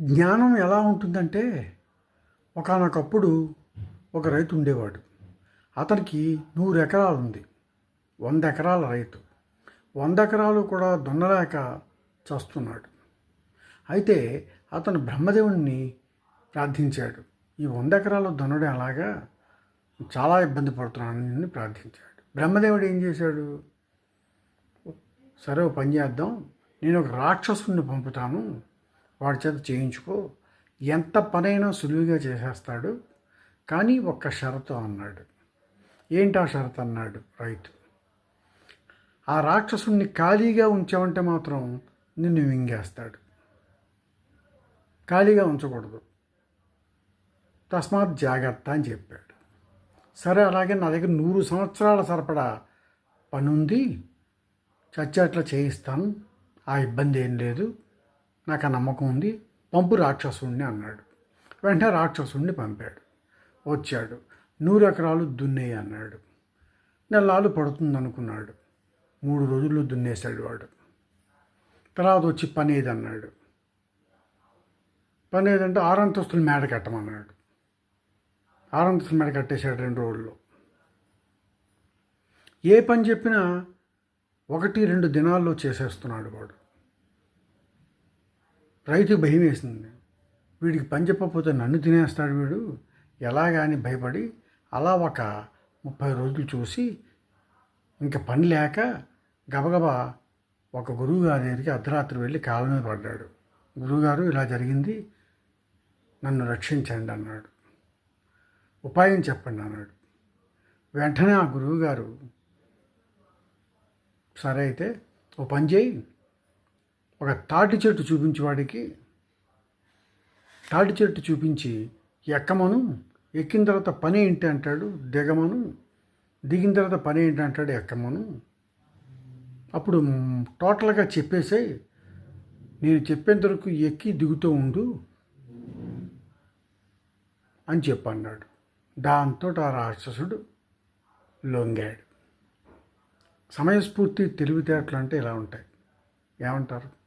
జ్ఞానం ఎలా ఉంటుందంటే ఒకానొకప్పుడు ఒక రైతు ఉండేవాడు. అతనికి నూరు ఎకరాలు ఉంది. వంద ఎకరాల రైతు. వంద ఎకరాలు కూడా దున్నలేక చస్తున్నాడు. అయితే అతను బ్రహ్మదేవుణ్ణి ప్రార్థించాడు. ఈ వంద ఎకరాలు దున్నడం ఎలాగా? చాలా ఇబ్బంది పడుతున్నానని ప్రార్థించాడు. బ్రహ్మదేవుడు ఏం చేశాడు? సరే పని చేద్దాం. నేను ఒక రాక్షసుని పంపుతాను. వాడి చేత చేయించుకో. ఎంత పనైనా సులువుగా చేసేస్తాడు. కానీ ఒక్క షరతు అన్నాడు. ఏంటి ఆ షరతు అన్నాడు రైతు? ఆ రాక్షసుని ఖాళీగా ఉంచామంటే మాత్రం నిన్ను మింగేస్తాడు. ఖాళీగా ఉంచకూడదు. తస్మాత్ జాగ్రత్త అని చెప్పాడు. సరే అలాగే నా దగ్గర నూరు సంవత్సరాల సరిపడా పని ఉంది చచ్చేట్లా చేయిస్తాను. ఆ ఇబ్బంది ఏం లేదు. నాకు ఆ నమ్మకం ఉంది పంపు రాక్షసుడిని అన్నాడు. వెంటనే రాక్షసుడిని పంపాడు. వచ్చాడు. నూరు ఎకరాలు దున్నేయి అన్నాడు. నెలలు పడుతుంది అనుకున్నాడు మూడు రోజుల్లో దున్నేశాడు వాడు. తర్వాత వచ్చి పని అన్నాడు. పని ఏదంటే మేడ కట్టమన్నాడు. ఆరంతస్తులు మేడ కట్టేశాడు రెండు రోజుల్లో. ఏ పని చెప్పినా ఒకటి రెండు దినాల్లో చేసేస్తున్నాడు వాడు. రైతు భయం వేసింది వీడికి పని చెప్పకపోతే నన్ను తినేస్తాడు వీడు. ఎలాగా అని భయపడి అలా ఒక ముప్పై రోజులు చూసి ఇంకా పని లేక గబగబా ఒక గురువు గారి దగ్గరికి అర్ధరాత్రి వెళ్ళి కాళ్ళ మీద పడ్డాడు. గురువుగారు ఇలా జరిగింది. నన్ను రక్షించండి అన్నాడు. ఉపాయం చెప్పండి అన్నాడు. వెంటనే ఆ గురువుగారు సరే అయితే ఓ పని చేయి. ఒక తాటి చెట్టు చూపించి వాడికి తాటి చెట్టు చూపించి ఎక్కమను ఎక్కిన తర్వాత పని ఏంటి అంటాడు దిగమను దిగిన తర్వాత పని ఏంటి అంటాడు ఎక్కమను. అప్పుడు టోటల్గా చెప్పేసే నేను చెప్పేంత వరకు ఎక్కి దిగుతూ ఉండు అని చెప్పన్నాడు. దాంతో ఆ రాక్షసుడు లొంగాడు. సమయస్ఫూర్తి తెలివితేటలు అంటే ఇలా ఉంటాయి. ఏమంటారు?